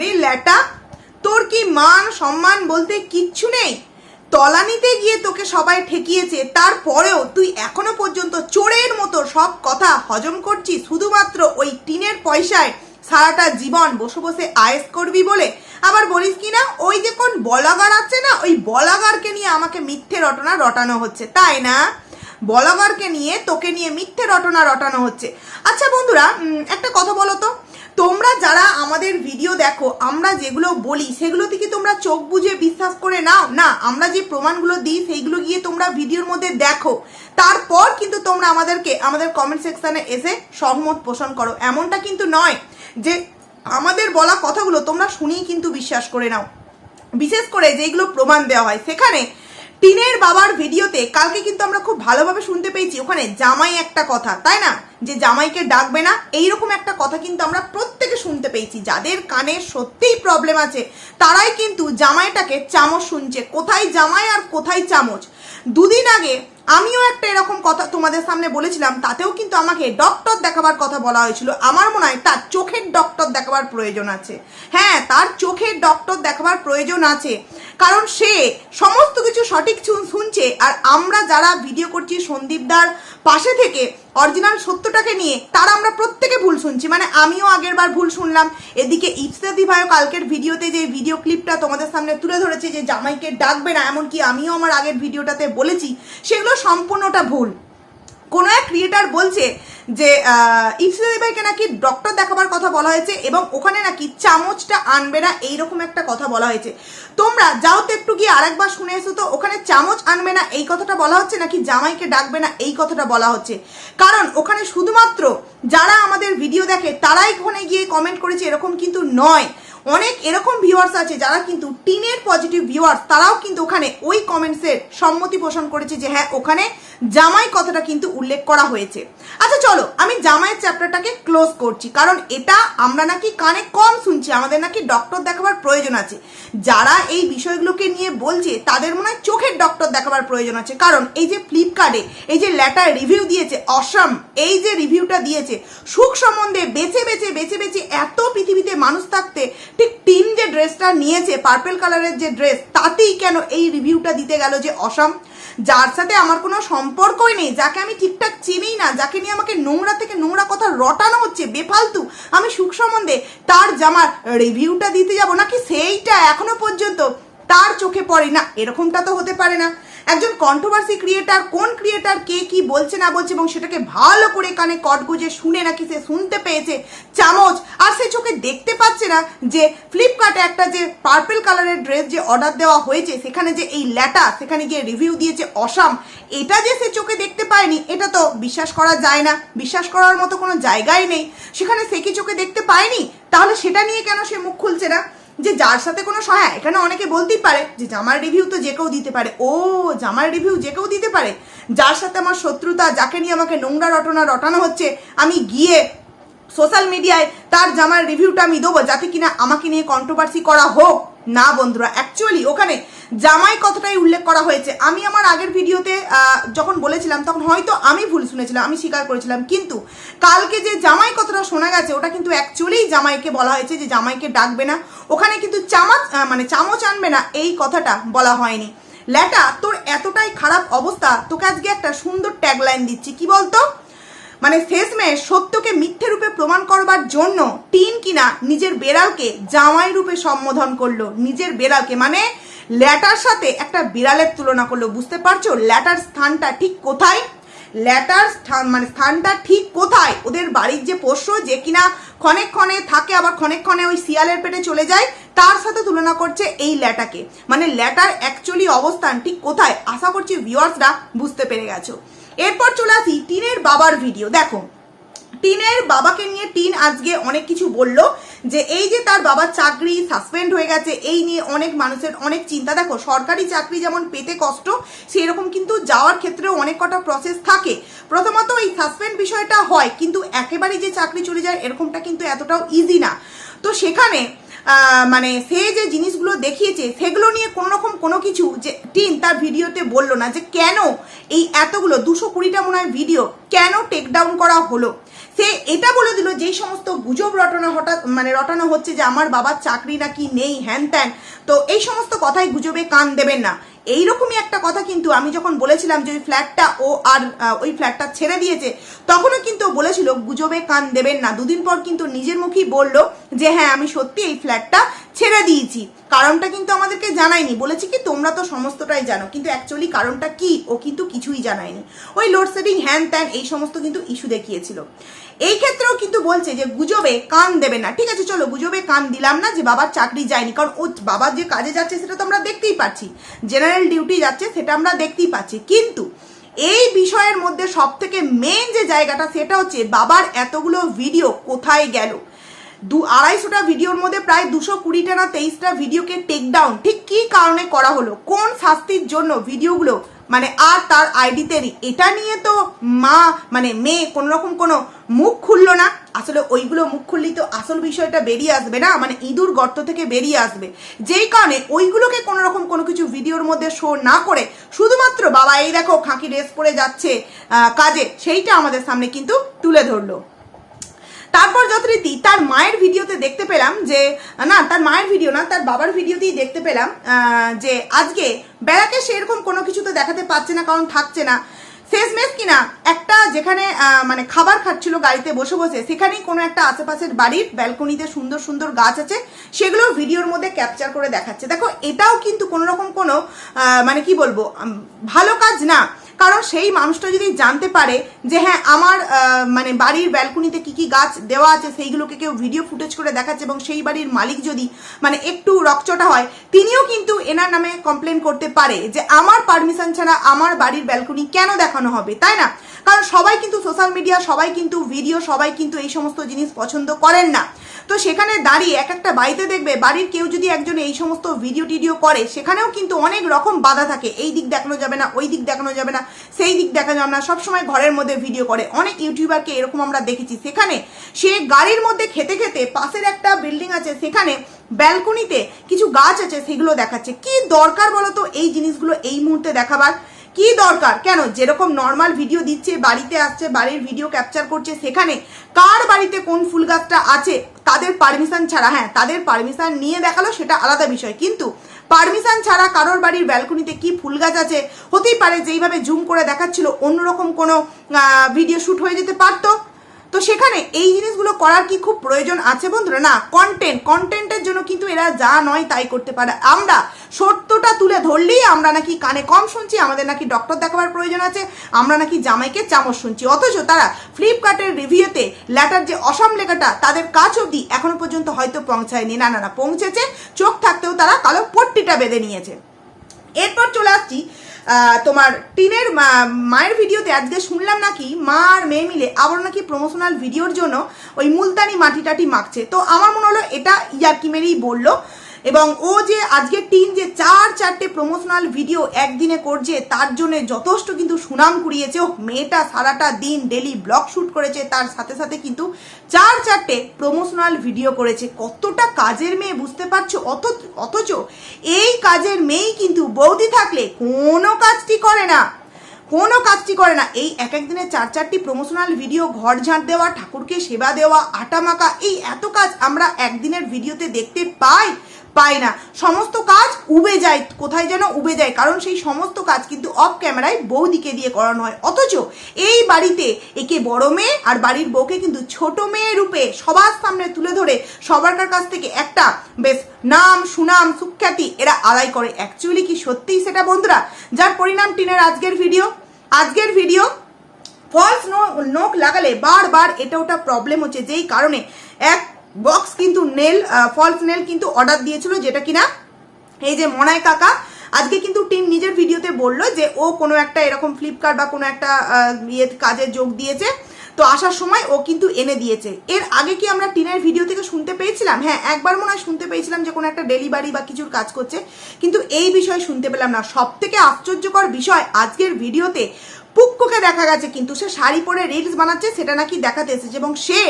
রে ল্যাটা, তোর কি মান সম্মান বলতে কিচ্ছু নেই? তলানিতে গিয়ে তোকে সবাই ঠেকিয়েছে, তারপরেও তুই এখনও পর্যন্ত চোরের মতো সব কথা হজম করছিস শুধুমাত্র ওই টিনের পয়সায় সারাটা জীবন বসে বসে আয়েস করবি বলে? আবার বলিস কি না, ওই যে কোন বলাগার আছে না, ওই বলাগারকে নিয়ে আমাকে মিথ্যে রটনা রটানো হচ্ছে, তাই না? বলাগারকে নিয়ে তোকে নিয়ে মিথ্যে রটনা রটানো হচ্ছে। আচ্ছা বন্ধুরা একটা কথা বলো তো। তোমরা যারা আমাদের ভিডিও দেখো, আমরা যেগুলো বলি, সেগুলো থেকে তোমরা চোখ বুঝে বিশ্বাস করে নাও। না, আমরা যে প্রমাণগুলো দিই, সেইগুলো গিয়ে তোমরা ভিডিওর মধ্যে দেখো। তারপর কিন্তু তোমরা আমাদেরকে, আমাদের কমেন্ট সেকশানে এসে সহমত পোষণ করো। এমনটা কিন্তু নয় যে আমাদের বলা কথাগুলো তোমরা শুনেই কিন্তু বিশ্বাস করে নাও। বিশেষ করে যেগুলো প্রমাণ দেওয়া হয়। সেখানে টিনের বাবার ভিডিওতে কালকে কিন্তু আমরা খুব ভালোভাবে শুনতে পেয়েছি, ওখানে জামাই একটা কথা, তাই না? যে জামাইকে ডাকবে না, এইরকম একটা কথা কিন্তু আমরা প্রত্যেকে শুনতে পেয়েছি, যাদের কানে সত্যিই প্রবলেম আছে, তারাই কিন্তু জামাইটাকে চামচ শুনছে, কোথায় জামাই আর কোথায় চামচ? দুদিন আগে আমিও একটা এরকম কথা তোমাদের সামনে বলেছিলাম, তাতেও কিন্তু আমাকে ডক্টর দেখাবার কথা বলা হয়েছিল। আমার মনে হয় তার চোখের ডক্টর দেখাবার প্রয়োজন আছে। হ্যাঁ তার চোখের ডক্টর দেখাবার প্রয়োজন আছে। কারণ সে সমস্ত কিছু সঠিক শুনছে, আর আমরা যারা ভিডিও করছি সন্দীপদার পাশে থেকে অরিজিনাল সত্যটাকে নিয়ে, তার আমরা প্রত্যেকে ভুল শুনছি। মানে আমিও আগের বার ভুল শুনলাম। এদিকে ইফসাদি ভাইও কালকের ভিডিওতে যে ভিডিও ক্লিপটা তোমাদের সামনে তুলে ধরেছে যে, জামাইকে ডাকবে না, এমনকি আমিও আমার আগের ভিডিওটাতে বলেছি, সেগুলো সম্পূর্ণটা ভুল। কোনো এক ক্রিয়েটার বলছে যে ভাইকে নাকি ডক্টর দেখাবার কথা বলা হয়েছে এবং ওখানে নাকি চামচটা আনবে না, এইরকম একটা কথা বলা হয়েছে। তোমরা যাও তো একটু গিয়ে আরেকবার শুনে এসো তো, ওখানে চামচ আনবে না, এই কথাটা বলা হচ্ছে নাকি জামাইকে ডাকবে না, এই কথাটা বলা হচ্ছে। কারণ ওখানে শুধুমাত্র যারা আমাদের ভিডিও দেখে, তারাই ওখানে গিয়ে কমেন্ট করেছে, এরকম কিন্তু নয়। অনেক এরকম ভিউয়ার্স আছে যারা কিন্তু টিনের পজিটিভ ভিউয়ার্স তারাও কিন্তু ওখানে ওই কমেন্টসের সম্মতি পোষণ করেছে যে হ্যাঁ ওখানে জামাই কথাটা কিন্তু উল্লেখ করা হয়েছে। আচ্ছা চলো, আমি জামাইয়ের চ্যাপ্টারটাকে ক্লোজ করছি, কারণ এটা আমরা নাকি কানে কম শুনছি, আমাদের নাকি ডক্টর দেখাবার প্রয়োজন আছে। যারা এই বিষয়গুলোকে নিয়ে বলছে, তাদের মনে হয় চোখের ডক্টর দেখাবার প্রয়োজন আছে। কারণ এই যে ফ্লিপকার্টে এই যে লেটার রিভিউ দিয়েছে, অসম, এই যে রিভিউটা দিয়েছে, সুখ সম্বন্ধে বেছে বেছে বেছে বেছে এত পৃথিবীতে মানুষ থাকতে ঠিক টিম যে ড্রেসটা নিয়েছে পার্পেল কালারের যে ড্রেস তাতেই কেন এই রিভিউটা দিতে গেল যে অসম? যার সাথে আমার কোনো সম্পর্কই নেই, যাকে আমি ঠিকঠাক চিনিই না, যাকে নিয়ে আমাকে নোংরা থেকে নোংরা কথা রটানো হচ্ছে, বেফালতু, আমি সুখ সম্বন্ধে তার জামার রিভিউটা দিতে যাব নাকি সেইটা এখনও পর্যন্ত তার চোখে পড়ে না? এরকমটা তো হতে পারে না। একজন কন্ট্রোভার্সি ক্রিয়েটার কোন ক্রিয়েটার কে কি বলছে না বলছে এবং সেটাকে ভালো করে কানে কট গুজে শুনে নাকি সে শুনতে পেয়েছে, চামচ, আর সে চোখে দেখতে পাচ্ছে না যে ফ্লিপকার্টে একটা যে পার্পেল কালারের ড্রেস যে অর্ডার দেওয়া হয়েছে, সেখানে যে এই ল্যাটা, সেখানে গিয়ে রিভিউ দিয়েছে অসাম, এটা যে সে চোখে দেখতে পায়নি, এটা তো বিশ্বাস করা যায় না। বিশ্বাস করার মতো কোনো জায়গাই নেই। সেখানে সে কি চোখে দেখতে পায়নি? তাহলে সেটা নিয়ে কেন সে মুখ খুলছে না? যে যার সাথে কোনো সহায় এখানে অনেকে বলতেই পারে যে জামার রিভিউ তো যে কেউ দিতে পারে। ও, জামার রিভিউ যে কেউ দিতে পারে। যার সাথে আমার শত্রুতা, যাকে নিয়ে আমাকে নোংরা রটনা রটানো হচ্ছে, আমি গিয়ে সোশ্যাল মিডিয়ায় তার জামার রিভিউটা আমি দেবো যাতে কিনা আমাকে নিয়ে কন্ট্রোভার্সি করা হোক। না বন্ধুরা অ্যাকচুয়ালি ওখানে জামাই কথাটাই উল্লেখ করা হয়েছে? আমি আমার আগের ভিডিওতে যখন বলেছিলাম, তখন হয়তো আমি ভুল শুনেছিলাম, আমি স্বীকার করেছিলাম। কিন্তু কালকে যে জামাই কথাটা শোনা গেছে, ওটা কিন্তু অ্যাকচুয়ালি জামাইকে বলা হয়েছে যে জামাইকে ডাকবে না। ওখানে কিন্তু চামচ মানে চামচ আনবে না, এই কথাটা বলা হয়নি। ল্যাটা, তোর এতটাই খারাপ অবস্থা, তোকে আজকে একটা সুন্দর ট্যাগলাইন দিচ্ছি। কি বলতো? মানে শেষমেশ সত্যকে মিথ্যে রূপে প্রমাণ করবার জন্য টিন কিনা নিজের বেড়ালকে জামাই রূপে সম্বোধন করল। নিজের বেড়ালকে মানে ল্যাটার সাথে একটা বিড়ালের তুলনা করল, বুঝতে পারছ? ল্যাটার স্থানটা ঠিক কোথায়? ল্যাটার স্থান মানে স্থানটা ঠিক কোথায়? ওদের বাড়ির যে পোষ্য, যে কিনা ক্ষণে ক্ষণে থাকে, আবার ক্ষণে ক্ষণে ওই শিয়ালের পেটে চলে যায়, তার সাথে তুলনা করছে এই ল্যাটাকে মানে ল্যাটার অ্যাকচুয়ালি অবস্থান ঠিক কোথায়? আশা করছি ভিউয়ার্সরা বুঝতে পেরে গেছো। এরপর চলে আসি টিনের বাবার ভিডিও দেখো টিনের বাবাকে নিয়ে টিন আজকে অনেক কিছু বলল যে এই যে তার বাবার চাকরি সাসপেন্ড হয়ে গেছে, এই নিয়ে অনেক মানুষের অনেক চিন্তা। দেখো, সরকারি চাকরি যেমন পেতে কষ্ট সেই রকম কিন্তু যাওয়ার ক্ষেত্রেও অনেক কটা প্রসেস থাকে। প্রথমত এই সাসপেন্ড বিষয়টা হয়, কিন্তু একেবারেই যে চাকরি চলে যায়, এরকমটা কিন্তু এতটাও ইজি না। তো সেখানে মানে সে যে জিনিসগুলো দেখিয়েছে, সেগুলো নিয়ে কোনো রকম কোনো কিছু যে টিন তার ভিডিওতে বলল না যে কেন এই এতগুলো, দুশো কুড়িটা মনে হয় ভিডিও কেন টেক ডাউন করা হলো? সে এটা বলে দিল, যেই সমস্ত গুজব রটনা হঠাৎ মানে রটানো হচ্ছে যে আমার বাবার চাকরি নাকি নেই, হ্যান ত্যান। তো এই সমস্ত কথাই গুজবে কান দেবেন না। এইরকমই একটা কথা কিন্তু আমি যখন বলেছিলাম যে ওই ফ্ল্যাটটা ও আর ওই ফ্ল্যাটটা ছেড়ে দিয়েছে, তখনও কিন্তু বলেছিল, গুজবে কান দেবেন না। দুদিন পর কিন্তু নিজের মুখেই বলল যে হ্যাঁ আমি সত্যি এই ফ্ল্যাটটা ছেড়ে দিয়েছি। কারণটা কিন্তু আমাদেরকে জানায়নি। বলেছি কি, তোমরা তো সমস্তটাই জানো, কিন্তু অ্যাকচুয়ালি কারণটা কি, ও কিন্তু কিছুই জানায়নি। ওই লোডশেডিং, হ্যান ত্যান, এই সমস্ত কিন্তু ইস্যু দেখিয়েছিল। এই ক্ষেত্রেও কিন্তু বলছে যে গুজবে কান দেবে না। ঠিক আছে, চলো, গুজবে কান দিলাম না যে বাবার চাকরি যায়নি, কারণ ও বাবার যে কাজে যাচ্ছে সেটা তো আমরা দেখতেই পাচ্ছি। জেনারেল ডিউটি যাচ্ছে সেটা আমরা দেখতেই পাচ্ছি। কিন্তু এই বিষয়ের মধ্যে সব থেকে মেন যে জায়গাটা সেটা হচ্ছে বাবার এতগুলো ভিডিও কোথায় গেল? দু আড়াইশোটা ভিডিওর মধ্যে প্রায় দুশো কুড়িটা না তেইশটা ভিডিওকে টেক ডাউন ঠিক কী কারণে করা হলো? কোন শাস্তির জন্য ভিডিওগুলো মানে আর তার আইডিতে এটা নিয়ে তো মা মানে মেয়ে কোনো রকম কোনো মুখ খুললো না। আসলে ওইগুলো মুখ খুললেই তো আসল বিষয়টা বেরিয়ে আসবে না মানে ইঁদুর গর্ত থেকে বেরিয়ে আসবে। যেই কারণে ওইগুলোকে কোনো রকম কোনো কিছু ভিডিওর মধ্যে শো না করে শুধুমাত্র বাবা, এই দেখো, খাঁকি রেস করে যাচ্ছে কাজে, সেইটা আমাদের সামনে কিন্তু তুলে ধরলো। তারপর যথারীতি তার মায়ের ভিডিওতে দেখতে পেলাম যে, না, তার মায়ের ভিডিও না, তার বাবার ভিডিওতেই দেখতে পেলাম যে আজকে বেড়াকে সেরকম কোনো কিছু তো দেখাতে পারছে না, কারণ থাকছে না। শেষমেশ কিনা, একটা যেখানে মানে খাবার খাচ্ছিল গাড়িতে বসে বসে, সেখানেই কোনো একটা আশেপাশের বাড়ির ব্যালকনিতে সুন্দর সুন্দর গাছ আছে, সেগুলো ভিডিওর মধ্যে ক্যাপচার করে দেখাচ্ছে। দেখো, এটাও কিন্তু কোনো রকম কোনো মানে কি বলব ভালো কাজ না। কারণ সেই মানুষটা যদি জানতে পারে যে হ্যাঁ আমার মানে বাড়ির ব্যালকনিতে কি কি গাছ দেওয়া আছে, সেইগুলোকে কেউ ভিডিও ফুটেজ করে দেখাচ্ছে এবং সেই বাড়ির মালিক যদি মানে একটু রকচটা হয়, তিনিও কিন্তু এনার নামে কমপ্লেন করতে পারে যে আমার পারমিশন ছাড়া আমার বাড়ির ব্যালকনি কেন দেখানো হবে, তাই না? কারণ সবাই কিন্তু সোশ্যাল মিডিয়া সবাই কিন্তু ভিডিও সবাই কিন্তু এই সমস্ত জিনিস পছন্দ করেন না। তো সেখানে দাঁড়িয়ে এক একটা বাড়িতে দেখবে বাড়ির কেউ যদি একজন এই সমস্ত ভিডিও টিডিও করে, সেখানেও কিন্তু অনেক রকম বাধা থাকে। এই দিক দেখানো যাবে না, ওই দিক দেখানো যাবে না, সেই দিক দেখা যাবে না। সবসময় ঘরের মধ্যে ভিডিও করে। অনেক ইউটিউবারকে এরকম আমরা দেখেছি। সেখানে সে গাড়ির মধ্যে খেতে খেতে পাশের একটা বিল্ডিং আছে, সেখানে ব্যালকনিতে কিছু গাছ আছে, সেগুলো দেখাচ্ছে। কি দরকার বলো তো এই জিনিসগুলো এই মুহূর্তে দেখাবার। কি দরকার? কেন? যেরকম নর্মাল ভিডিও দিচ্ছে, বাড়িতে আসছে, বাড়ির ভিডিও ক্যাপচার করছে, সেখানে কার বাড়িতে কোন ফুল গাছটা আছে, তাদের পারমিশন ছাড়া হ্যাঁ তাদের পারমিশন নিয়ে দেখাল, সেটা আলাদা বিষয়। কিন্তু পারমিশন ছাড়া কারোর বাড়ির ব্যালকনিতে কি ফুল গাছ আছে, হতেই পারে যেইভাবে জুম করে দেখাচ্ছিল, অন্যরকম কোনো ভিডিও শ্যুট হয়ে যেতে পারতো। তো সেখানে এই জিনিসগুলো করার কি খুব প্রয়োজন আছে বন্ধুরা? না কন্টেন্ট কন্টেন্টের জন্য কিন্তু এরা যা নয় তাই করতে পারে। আমরা সত্যটা তুলে ধরলেই আমরা নাকি কানে কম শুনছি, আমাদের নাকি ডক্টর দেখাবার প্রয়োজন আছে, আমরা নাকি জামাইকে চামচ শুনছি। অথচ তারা ফ্লিপকার্টের রিভিউতে লেটার যে অসম লেখাটা, তাদের কাজ অবধি এখনও পর্যন্ত হয়তো পৌঁছায়নি। না না না, পৌঁছেছে, চোখ থাকতেও তারা কালো পট্টিটা বেঁধে নিয়েছে। এরপর চলে আসছি তোমার টিনের মায়ের ভিডিওতে আজকে শুনলাম নাকি মা আর মেয়ে মিলে আবার নাকি প্রমোশনাল ভিডিওর জন্য ওই মুলতানি মাটি টাটি মাখছে। তো আমার মনে হলো এটা ইয়াকিমেরই মেরেই বলল। এবং ও যে আজকে টিন যে চার চারটে প্রমোশনাল ভিডিও একদিনে করছে, তার জন্য যথেষ্ট কিন্তু সুনাম কুড়িয়েছে। ও মেয়েটা সারাটা দিন ডেলি ব্লগ শ্যুট করেছে, তার সাথে সাথে কিন্তু চার চারটে প্রমোশনাল ভিডিও করেছে। কতটা কাজের মেয়ে বুঝতে পারছ? অত অথচ এই কাজের মেয়েই কিন্তু বৌদি থাকলে কোনো কাজটি করে না। কোনো কাজটি করে না। এই এক এক দিনে চার চারটি প্রমোশনাল ভিডিও ঘর ঝাঁট দেওয়া, ঠাকুরকে সেবা দেওয়া, আটা মাখা, এই এত কাজ আমরা একদিনের ভিডিওতে দেখতে পাই। পাই না। সমস্ত কাজ উবে যায়, কোথায় যেন উবে যায়। কারণ সেই সমস্ত কাজ কিন্তু অফ ক্যামেরায় বৌদিকে দিয়ে করানো হয়। অথচ এই বাড়িতে একে বড় মেয়ে আর বাড়ির বউকে কিন্তু ছোট মেয়ে রূপে সবার সামনে তুলে ধরে সবার কাছ থেকে একটা বেশ নাম, সুনাম, সুখ্যাতি এরা আদায় করে। অ্যাকচুয়ালি কি সত্যিই সেটা বন্ধুরা? যার পরিণাম টিনের আজকের ভিডিও আজকের ভিডিও ফলস নো নোক লাগালে বারবার এটা ওটা প্রবলেম হচ্ছে। যেই কারণে এক বক্স কিন্তু নেল ফলস নেল কিন্তু অর্ডার দিয়েছিল যেটা কিনা, এই যে মনায় কাকা, আজকে কিন্তু টিম নিজের ভিডিওতে বলল যে ও কোনো একটা এরকম ফ্লিপকার্ট বা কোনো একটা ইয়ে কাজে যোগ দিয়েছে। তো আসার সময় ও কিন্তু এনে দিয়েছে। এর আগে কি আমরা টিনের ভিডিও থেকে শুনতে পেয়েছিলাম? হ্যাঁ একবার মনে হয় শুনতে পেয়েছিলাম যে কোনো একটা ডেলিভারি বা কিছুর কাজ করছে। কিন্তু এই বিষয়ে শুনতে পেলাম না। সব থেকে আশ্চর্যকর বিষয় আজকের ভিডিওতে পুক্কুকে দেখা গেছে, কিন্তু সে শাড়ি পরে রিলস বানাচ্ছে, সেটা নাকি দেখাতে এসেছে। এবং সে,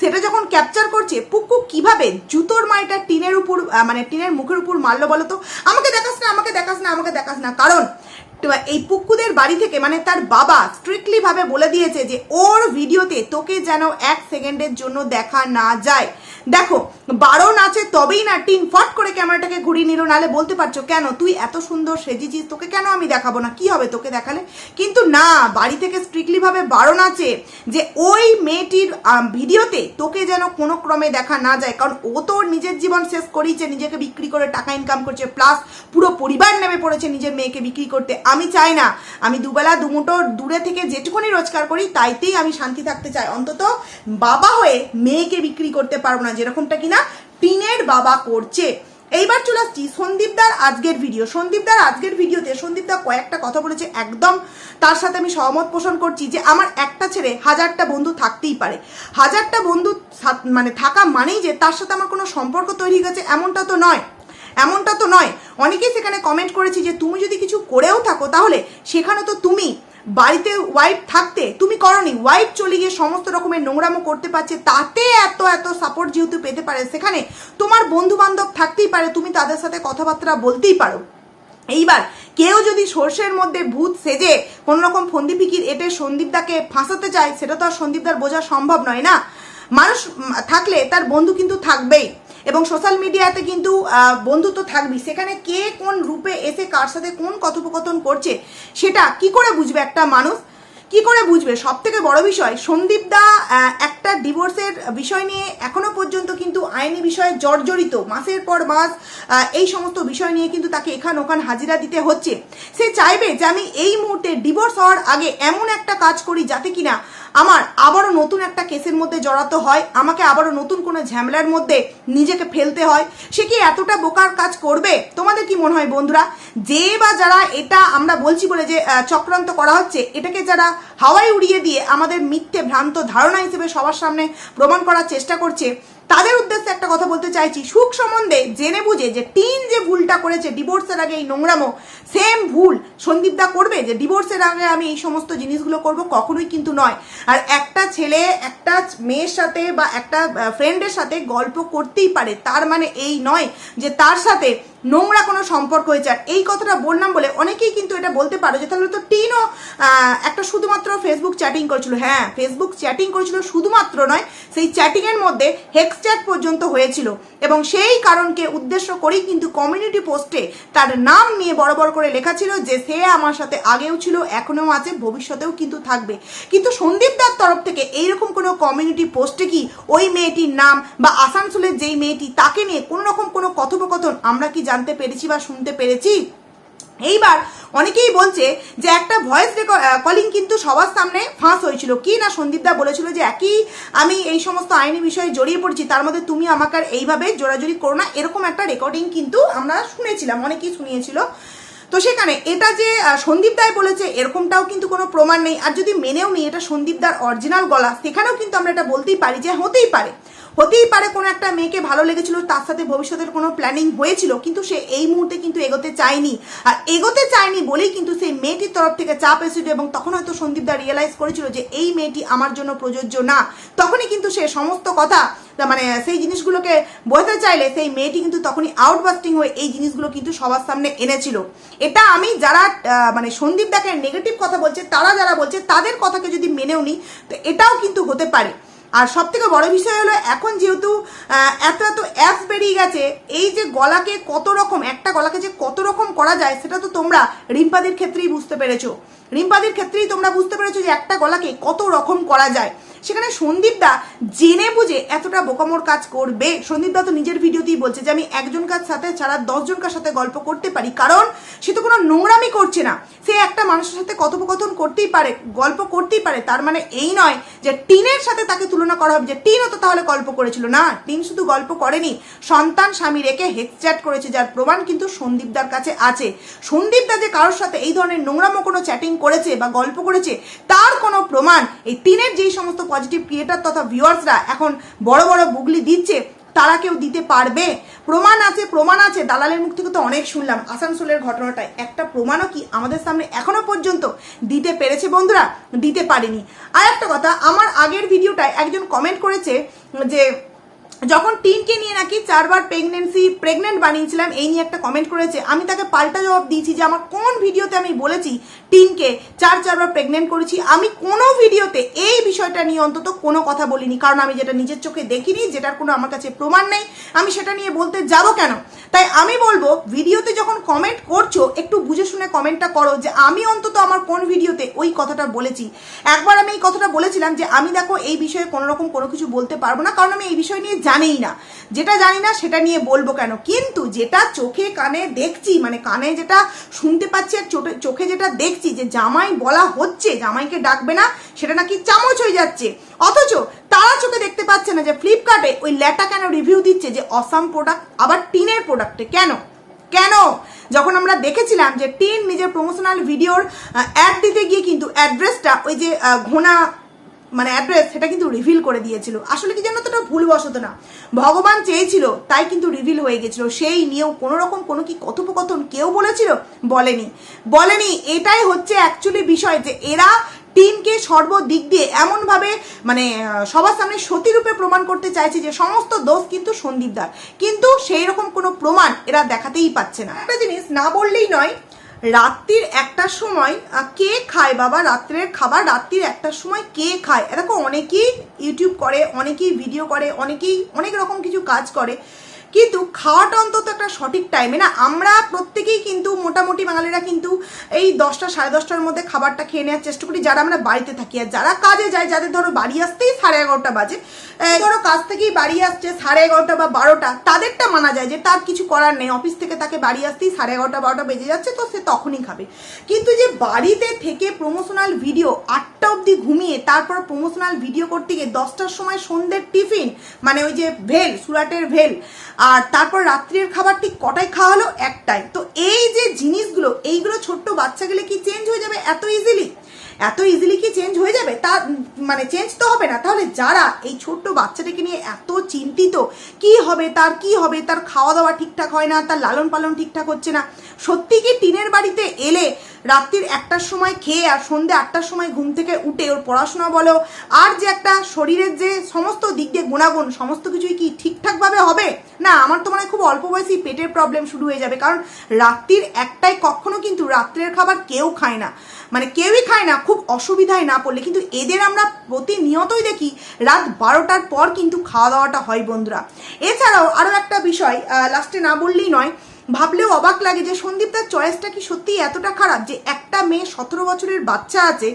সেটা যখন ক্যাপচার করছে, পুক্কু কীভাবে জুতোর মাইটা টিনের উপর মানে টিনের মুখের উপর মারলো বলো তো? আমাকে দেখাস না, আমাকে দেখাস না, আমাকে দেখাস না। কারণ এই পুক্কুদের বাড়ি থেকে মানে তার বাবা স্ট্রিক্টলি ভাবে বলে দিয়েছে যে, ওর ভিডিওতে তোকে যেন এক সেকেন্ডের জন্য দেখা না যায়। দেখো বারো নাচে তবেই না টিন ফট করে ক্যামেরাটাকে ঘুরিয়ে নিল, নালে বলতে পারছ, কেন? তুই এত সুন্দর সেজেছিস, তোকে কেন আমি দেখাবো না? কি হবে তোকে দেখালে? কিন্তু না, বাড়ি থেকে স্ট্রিক্টলি ভাবে বারো নাচে যে ওই মেয়েটির ভিডিওতে তোকে যেন কোনো ক্রমে দেখা না যায়। কারণ ও তো নিজের জীবন শেষ করেইছে, নিজেকে বিক্রি করে টাকা ইনকাম করছে প্লাস পুরো পরিবার নেমে পড়েছে নিজের মেয়েকে বিক্রি করতে। আমি চাই না, আমি দুবেলা দুমুটো দূরে থেকে যেটুকুনি রোজগার করি, তাইতেই আমি শান্তি থাকতে চাই। অন্তত বাবা হয়ে মেয়েকে বিক্রি করতে পারব না, যেরকমটা কিনা টিনের বাবা করছে। এইবার চলে আসছি সন্দীপদার আজকের ভিডিও সন্দীপদার আজকের ভিডিওতে সন্দীপদা কয়েকটা কথা বলেছে একদম। তার সাথে আমি সহমত পোষণ করছি যে আমার একটা ছেড়ে হাজারটা বন্ধু থাকতেই পারে। হাজারটা বন্ধু মানে থাকা মানেই যে তার সাথে আমার কোনো সম্পর্ক তৈরি হয়ে গেছে এমনটা তো নয়। এমনটা তো নয়। অনেকেই সেখানে কমেন্ট করেছি যে তুমি যদি কিছু করেও থাকো তাহলে সেখানে তো তুমি বাড়িতে ওয়াইফ থাকতে তুমি করনি ওয়াইফ চলে গিয়ে সমস্ত রকমের নোংরামো করতে পারছে, তাতে এত এত সাপোর্ট যেহেতু পেতে পারে, সেখানে তোমার বন্ধু বান্ধব থাকতেই পারে, তুমি তাদের সাথে কথাবার্তা বলতেই পারো। এইবার কেউ যদি সর্ষের মধ্যে ভূত সেজে কোন রকম ফন্দি ফিকির এটে সন্দীপদাকে ফাঁসাতে চায় সেটা তো আর সন্দীপদার বোঝা সম্ভব নয় না। মানুষ থাকলে তার বন্ধু কিন্তু থাকবেই। এবং সোশ্যাল মিডিয়াতে কিন্তু বন্ধুত্ব থাকবি সেখানে কে কোন রূপে এসে কার সাথে কোন কথোপকথন করছে, সেটা কি করে বুঝবে একটা মানুষ? কি করে বুঝবে? সব থেকে বড় বিষয়, সন্দীপ দা একটা ডিভোর্সের বিষয় নিয়ে এখনও পর্যন্ত কিন্তু আইনি বিষয়ে জর্জরিত। মাসের পর মাস এই সমস্ত বিষয় নিয়ে কিন্তু তাকে এখান ওখান হাজিরা দিতে হচ্ছে। সে চাইবে যে আমি এই মুহূর্তে ডিভোর্স হওয়ার আগে এমন একটা কাজ করি যাতে কিনা আমার আবারও নতুন একটা কেসের মধ্যে জড়াতে হয়, আমাকে আবারও নতুন কোনো ঝামেলার মধ্যে নিজেকে ফেলতে হয়। সে কি এতটা বোকার কাজ করবে? তোমাদের কি মনে হয় বন্ধুরা? যে বা যারা এটা আমরা বলছি বলে যে চক্রান্ত করা হচ্ছে, এটাকে যারা হাওয়ায় উড়িয়ে দিয়ে আমাদের মিথ্যে ভ্রান্ত ধারণা হিসেবে সবার সামনে প্রমাণ করার চেষ্টা করছে তাদের উদ্দেশ্যে একটা কথা বলতে চাইছি। সুখ সম্বন্ধে জেনে বুঝে যে টিন যে ভুলটা করেছে ডিভোর্সের আগে এই নোংরামো সেম ভুল সন্দীপদা করবে যে ডিভোর্সের আগে আমি এই সমস্ত জিনিসগুলো করব, কখনোই কিন্তু নয়। আর একটা ছেলে, একটা মেয়ের সাথে বা একটা ফ্রেন্ডের সাথে গল্প করতেই পারে, তার মানে এই নয় যে তার সাথে নোংরা কোনো সম্পর্ক হয়েছে। আর এই কথাটা বললাম বলে অনেকেই কিন্তু এটা বলতে পারো যে তাহলে তো টিনও একটা শুধুমাত্র ফেসবুক চ্যাটিং করেছিল। হ্যাঁ ফেসবুক চ্যাটিং করেছিল শুধুমাত্র নয়, সেই চ্যাটিংয়ের মধ্যে হেক্স চ্যাট পর্যন্ত হয়েছিল। এবং সেই কারণকে উদ্দেশ্য করেই কিন্তু কমিউনিটি পোস্টে তার নাম নিয়ে বড় বড় করে লেখা ছিল যে সে আমার সাথে আগেও ছিল, এখনও আছে, ভবিষ্যতেও কিন্তু থাকবে। কিন্তু সন্দীপ দার তরফ থেকে এইরকম কোনো কমিউনিটি পোস্টে কি ওই মেয়েটির নাম বা আসানসোলের যেই মেয়েটি তাকে নিয়ে কোনো রকম কোনো কথোপকথন আমরা কি জানতে পেরেছি বা শুনতে পেরেছি। এইবার অনেকেই বলছে যে একটা ভয়েস কলিং কিন্তু সবার সামনে ফাঁস হয়েছিল। কি না সন্দীপদা বলেছিল যে একই আমি এই সমস্ত আইনি বিষয়ে জড়িয়ে পড়ছি, তার মধ্যে তুমি আমাকে আর এইভাবে জোরাজুরি করো না, এরকম একটা রেকর্ডিং কিন্তু আমরা শুনেছিলাম, অনেকেই শুনিয়েছিল। তো সেখানে এটা যে সন্দীপ দায় বলেছে, এরকমটাও কিন্তু কোনো প্রমাণ নেই। আর যদি মেনেও নিই এটা সন্দীপ দার অরিজিনাল গলা, সেখানেও কিন্তু আমরা এটা বলতেই পারি যে হতেই পারে। হতেই পারে কোনো একটা মেয়েকে ভালো লেগেছিল, তার সাথে ভবিষ্যতের কোনো প্ল্যানিং হয়েছিল, কিন্তু সে এই মুহূর্তে কিন্তু এগোতে চায়নি। আর এগোতে চায়নি বলেই কিন্তু সেই মেয়েটির তরফ থেকে চাপ এসেছিল এবং তখন হয়তো সন্দীপ দা রিয়েলাইজ করেছিল যে এই মেয়েটি আমার জন্য প্রযোজ্য না। তখনই কিন্তু সে সমস্ত কথা মানে সেই জিনিসগুলোকে বোঝাতে চাইলে সেই মেয়েটি কিন্তু তখনই আউটবাস্টিং হয়ে এই জিনিসগুলো কিন্তু সবার সামনে এনেছিল। এটা আমি যারা মানে সন্দীপ দাকে নেগেটিভ কথা বলছে, তারা যারা বলছে, তাদের কথাকে যদি মেনেও নিই তো এটাও কিন্তু হতে পারে। আর সব থেকে বড় বিষয় হলো, এখন যেহেতু এত এত অ্যাপস বেরিয়ে গেছে, এই যে গলাকে কত রকম, একটা গলাকে যে কত রকম করা যায়, সেটা তো তোমরা রিম্পাদের ক্ষেত্রেই বুঝতে পেরেছ। রিম্পাদির ক্ষেত্রেই তোমরা বুঝতে পেরেছ যে একটা গলাকে কত রকম করা যায়। সেখানে সন্দীপ দা জেনে বুঝে এতটা বোকামোর কাজ করবে। সন্দীপ দা তো নিজের ভিডিওতেই বলছে যে, আমি একজন কাজ সাথে ছাড়া দশজনকার সাথে গল্প করতে পারি। কারণ সে তো কোনো নোংরামি করছে না। সে একটা মানুষের সাথে কথোপকথন করতেই পারে, গল্প করতেই পারে। তার মানে এই নয় যে, টিনের সাথে তাকে তুলনা করা হবে যে, টিনও তো তাহলে গল্প করেছিল। না, টিন শুধু গল্প করেনি। সন্তান স্বামী রেখে হেক্সচ্যাট করেছে, যার প্রমাণ কিন্তু সন্দীপদার কাছে আছে। সন্দীপদা যে কারোর সাথে এই ধরনের নোংরামো কোনো চ্যাটিং করেছে বা গল্প করেছে, তার কোনো প্রমাণ এই তিনের যেই সমস্ত পজিটিভ ক্রিয়েটার তথা ভিউয়ার্সরা এখন বড় বড় বুগলি দিচ্ছে, তারা কেউ দিতে পারবে? প্রমাণ আছে প্রমাণ আছে, দালালের মুখ থেকে তো অনেক শুনলাম। আসানসোলের ঘটনাটায় একটা প্রমাণও কি আমাদের সামনে এখনও পর্যন্ত দিতে পেরেছে বন্ধুরা? দিতে পারেনি। আর একটা কথা, আমার আগের ভিডিওটায় একজন কমেন্ট করেছে যে যখন টিনকে নিয়ে নাকি চারবার প্রেগনেন্সি প্রেগনেন্ট বানিয়েছিলাম, এই নিয়ে একটা কমেন্ট করেছে, আমি তাকে পাল্টা জবাব দিয়েছি যে আমার কোন ভিডিওতে আমি বলেছি টিনকে চার, চারবার প্রেগনেন্ট করেছি, আমি কোনো ভিডিওতে এই বিষয়টা নিয়ে অন্তত কোনো কথা বলিনি, কারণ আমি যেটা নিজের চোখে দেখিনি, যেটার কোনো আমার কাছে প্রমাণ নেই, আমি সেটা নিয়ে বলতে যাব কেন? তাই আমি বলব, ভিডিওতে যখন কমেন্ট করছ, একটু বুঝে শুনে কমেন্টটা করো যে আমি অন্তত আমার কোন ভিডিওতে ওই কথাটা বলেছি। একবার আমি এই কথাটা বলেছিলাম যে আমি দেখো এই বিষয়ে কোনো রকম কোনো কিছু বলতে পারব না, কারণ আমি এই বিষয় নিয়ে জানিই না। যেটা জানি না সেটা নিয়ে বলব কেন? কিন্তু যেটা চোখে কানে দেখছি মানে কানে যেটা শুনতে পাচ্ছি আর চোখে যেটা দেখছি যে জামাই বলা হচ্ছে, জামাইকে ডাকবে না, সেটা নাকি চামচ হয়ে যাচ্ছে। অথচ তারা চোখে দেখতে পাচ্ছে না যে ফ্লিপকার্টে ওই ল্যাটা কেন রিভিউ দিচ্ছে যে অসাম প্রোডাক্ট আবার টিনের প্রোডাক্টে কেন? কেন? যখন আমরা দেখেছিলাম যে টিন নিজের প্রমোশনাল ভিডিওর অ্যাড দিতে গিয়ে কিন্তু অ্যাড্রেসটা ওই যে ঘোনা মানে অ্যাড্রেস সেটা কিন্তু রিভিল করে দিয়েছিল। আসলে কি জানো তো ওটা ভুলবশত না। ভগবান চেয়েছিল, তাই কিন্তু রিভিল হয়ে গেছিল। সেই নিয়েও কোনো রকম কোনো কি কথোপকথন কেউ বলেছিল? বলেনি। বলেনি, এটাই হচ্ছে অ্যাকচুয়ালি বিষয় যে এরা টিমকে সর্বদিক দিয়ে এমনভাবে মানে সবার সামনে সতীরূপে প্রমাণ করতে চাইছে যে সমস্ত দোষ কিন্তু সন্দীপদার। কিন্তু সেই রকম কোনো প্রমাণ এরা দেখাতেই পাচ্ছে না। একটা জিনিস না বললেই নয় রাত্রির একটা সময় কে খায় বাবা? রাত্রের খাবার, রাত্রির একটা সময় কে খায়? দেখো, অনেকেই ইউটিউব করে, অনেকেই ভিডিও করে, অনেকেই অনেক রকম কিছু কাজ করে। কিন্তু খাওয়াটা অন্তত একটা সঠিক টাইমে না, আমরা প্রত্যেকেই কিন্তু মোটামুটি বাঙালিরা কিন্তু এই দশটা সাড়ে দশটার মধ্যে খাবারটা খেয়ে নেওয়ার চেষ্টা করি। যারা আমরা বাড়িতে থাকি আর যারা কাজে যায় যাদের ধরো বাড়ি আসতেই সাড়ে এগারোটা বাজে ধরো কাজ থেকেই বাড়ি আসছে সাড়ে এগারোটা বা বারোটা, তাদেরটা মানা যায় যে তার কিছু করার নেই। অফিস থেকে তাকে বাড়ি আসতেই সাড়ে এগারোটা, বারোটা বেজে যাচ্ছে তো সে তখনই খাবে। কিন্তু যে বাড়িতে থেকে প্রমোশনাল ভিডিও আটটা অবধি ঘুমিয়ে তারপর প্রমোশনাল ভিডিও করতে গিয়ে দশটার সময় সন্ধ্যের টিফিন মানে ওই যে ভেল, সুরাটের ভেল আর তারপর রাত্রির খাবার ঠিক কটায় খাওয়া হলো? একটাই তো এই যে জিনিসগুলো, এইগুলো ছোট্ট বাচ্চা গেলে কি চেঞ্জ হয়ে যাবে এত ইজিলি এত ইজিলি কি চেঞ্জ হয়ে যাবে? তা মানে চেঞ্জ তো হবে না। তাহলে যারা এই ছোট্ট বাচ্চাটাকে নিয়ে এত চিন্তিত, কি হবে, তার কি হবে, তার খাওয়া দাওয়া ঠিকঠাক হয় না, তার লালন পালন ঠিকঠাক হচ্ছে না, সত্যি কি টিনের বাড়িতে এলে রাত্রির একটার সময় খেয়ে আর সন্ধ্যে আটটার সময় ঘুম থেকে উঠে ওর পড়াশোনা বলো। আর যে একটা শরীরের যে সমস্ত দিক দিয়ে গুণাগুণ, সমস্ত কিছুই কি ঠিকঠাকভাবে হবে? না, আমার তো মনে খুব অল্প বয়সী পেটের প্রবলেম শুরু হয়ে যাবে। কারণ রাত্রির একটাই কখনো কিন্তু রাত্রের খাবার কেউ খায় না। মানে কেউই খায় না, খুব অসুবিধায় না পড়লে। কিন্তু এদের আমরা প্রতিনিয়তই দেখি, রাত বারোটার পর কিন্তু খাওয়া দাওয়াটা হয় বন্ধুরা। এছাড়াও আরও একটা বিষয় লাস্টে না বললেই নয় ভাবলেও অবাক লাগে যে সন্দীপ তার চয়েসটা কি সত্যি এতটা খারাপ যে একটা মেয়ে সতেরো বছরের বাচ্চা আছে,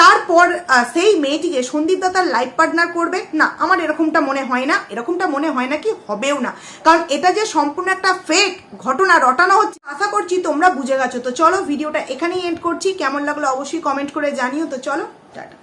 তারপর সেই মেয়েটিকে সন্দীপ দা তার লাইফ পার্টনার করবে? না, আমার এরকমটা মনে হয় না। এরকমটা মনে হয় না কি হবেও না। কারণ এটা যে সম্পূর্ণ একটা ফেক ঘটনা রটানো হচ্ছে, আশা করছি তোমরা বুঝে গেছো। তো চলো ভিডিওটা এখানেই এন্ড করছি। কেমন লাগল অবশ্যই কমেন্ট করে জানিও। তো চলো, টাটা।